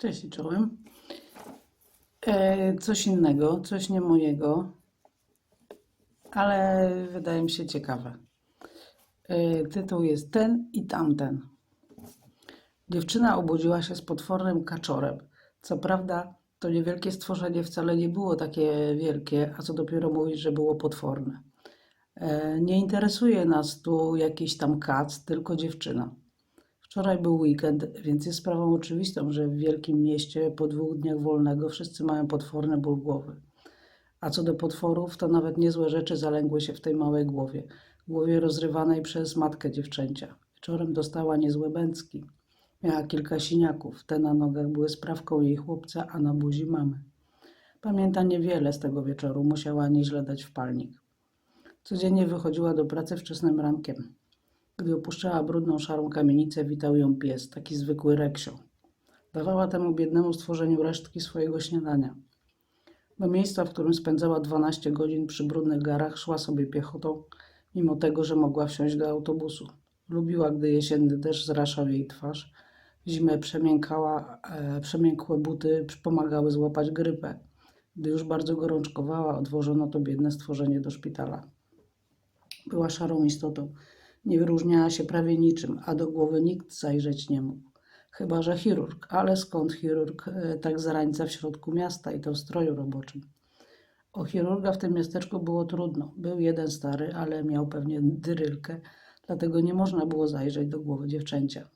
Cześć i czołem. E, coś innego, coś nie mojego, ale wydaje mi się ciekawe. E, tytuł jest Ten i tamten. Dziewczyna obudziła się z potwornym kaczorem. Co prawda, to niewielkie stworzenie wcale nie było takie wielkie, a co dopiero mówić, że było potworne. E, nie interesuje nas tu jakiś tam kac, tylko dziewczyna. Wczoraj był weekend, więc jest sprawą oczywistą, że w wielkim mieście po dwóch dniach wolnego wszyscy mają potworny ból głowy. A co do potworów, to nawet niezłe rzeczy zalęgły się w tej małej głowie, głowie rozrywanej przez matkę dziewczęcia. Wieczorem dostała niezłe bęcki. Miała kilka siniaków, te na nogach były sprawką jej chłopca, a na buzi mamy. Pamięta niewiele z tego wieczoru, musiała nieźle dać w palnik. Codziennie wychodziła do pracy wczesnym rankiem. Gdy opuszczała brudną, szarą kamienicę, witał ją pies, taki zwykły reksio. Dawała temu biednemu stworzeniu resztki swojego śniadania. Do miejsca, w którym spędzała 12 godzin przy brudnych garach, szła sobie piechotą, mimo tego, że mogła wsiąść do autobusu. Lubiła, gdy jesienny deszcz zraszał jej twarz. Zimę przemiękała, e, przemiękłe buty pomagały złapać grypę. Gdy już bardzo gorączkowała, odwożono to biedne stworzenie do szpitala. Była szarą istotą. Nie wyróżniała się prawie niczym, a do głowy nikt zajrzeć nie mógł. Chyba, że chirurg, ale skąd chirurg e, tak zarańca w środku miasta i to w stroju roboczym? O chirurga w tym miasteczku było trudno. Był jeden stary, ale miał pewnie dyrylkę, dlatego nie można było zajrzeć do głowy dziewczęcia.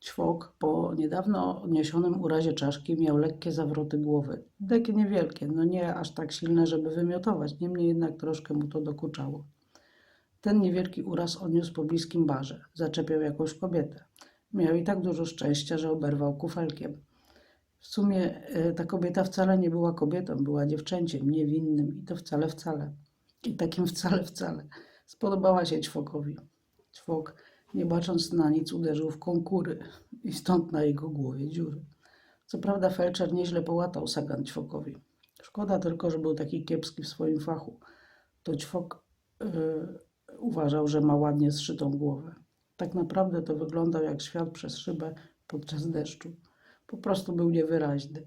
Ćwok po niedawno odniesionym urazie czaszki miał lekkie zawroty głowy. Takie niewielkie, no nie aż tak silne, żeby wymiotować, niemniej jednak troszkę mu to dokuczało. Ten niewielki uraz odniósł po bliskim barze. Zaczepiał jakąś kobietę. Miał i tak dużo szczęścia, że oberwał kufelkiem. W sumie e, ta kobieta wcale nie była kobietą, była dziewczęciem niewinnym i to wcale, wcale. I takim wcale, wcale. Spodobała się Ćwokowi. Ćwok, nie bacząc na nic, uderzył w konkury i stąd na jego głowie dziury. Co prawda felczer nieźle połatał sagan Ćwokowi. Szkoda tylko, że był taki kiepski w swoim fachu. To Ćwok... Yy, uważał, że ma ładnie zszytą głowę. Tak naprawdę to wyglądał jak świat przez szybę podczas deszczu. Po prostu był niewyraźny.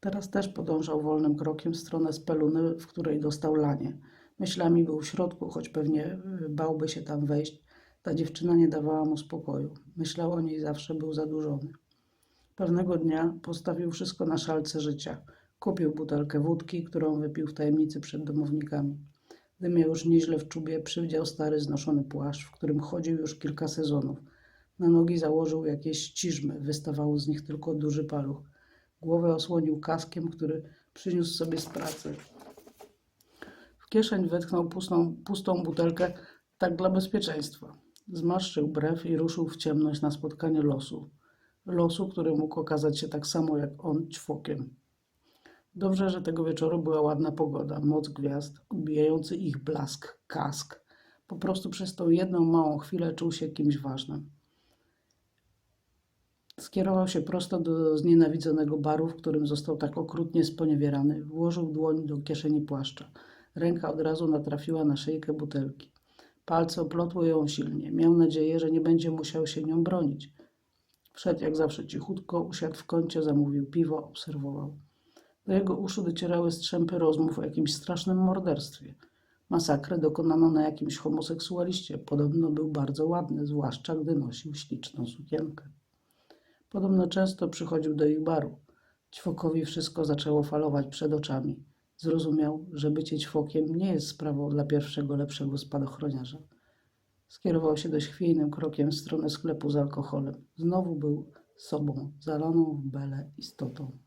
Teraz też podążał wolnym krokiem w stronę speluny, w której dostał lanie. Myślami był w środku, choć pewnie y, bałby się tam wejść. Ta dziewczyna nie dawała mu spokoju. Myślał o niej zawsze, był zadłużony. Pewnego dnia postawił wszystko na szalce życia. Kupił butelkę wódki, którą wypił w tajemnicy przed domownikami. Gdy miał już nieźle w czubie, przywdział stary znoszony płaszcz, w którym chodził już kilka sezonów. Na nogi założył jakieś ciżmy, wystawał z nich tylko duży paluch. Głowę osłonił kaskiem, który przyniósł sobie z pracy. W kieszeń wetknął pustą, pustą butelkę, tak dla bezpieczeństwa. Zmarszczył brew i ruszył w ciemność na spotkanie losu. Losu, który mógł okazać się tak samo jak on ćwokiem. Dobrze, że tego wieczoru była ładna pogoda, moc gwiazd, odbijający ich blask, kask. Po prostu przez tą jedną małą chwilę czuł się kimś ważnym. Skierował się prosto do znienawidzonego baru, w którym został tak okrutnie sponiewierany. Włożył dłoń do kieszeni płaszcza. Ręka od razu natrafiła na szyjkę butelki. Palce oplotły ją silnie. Miał nadzieję, że nie będzie musiał się nią bronić. Wszedł jak zawsze cichutko, usiadł w kącie, zamówił piwo, obserwował. Do jego uszu docierały strzępy rozmów o jakimś strasznym morderstwie. Masakrę dokonano na jakimś homoseksualiście. Podobno był bardzo ładny, zwłaszcza gdy nosił śliczną sukienkę. Podobno często przychodził do ich baru. Ćwokowi wszystko zaczęło falować przed oczami. Zrozumiał, że bycie ćwokiem nie jest sprawą dla pierwszego lepszego spadochroniarza. Skierował się dość chwiejnym krokiem w stronę sklepu z alkoholem. Znowu był sobą, zalaną w bele istotą.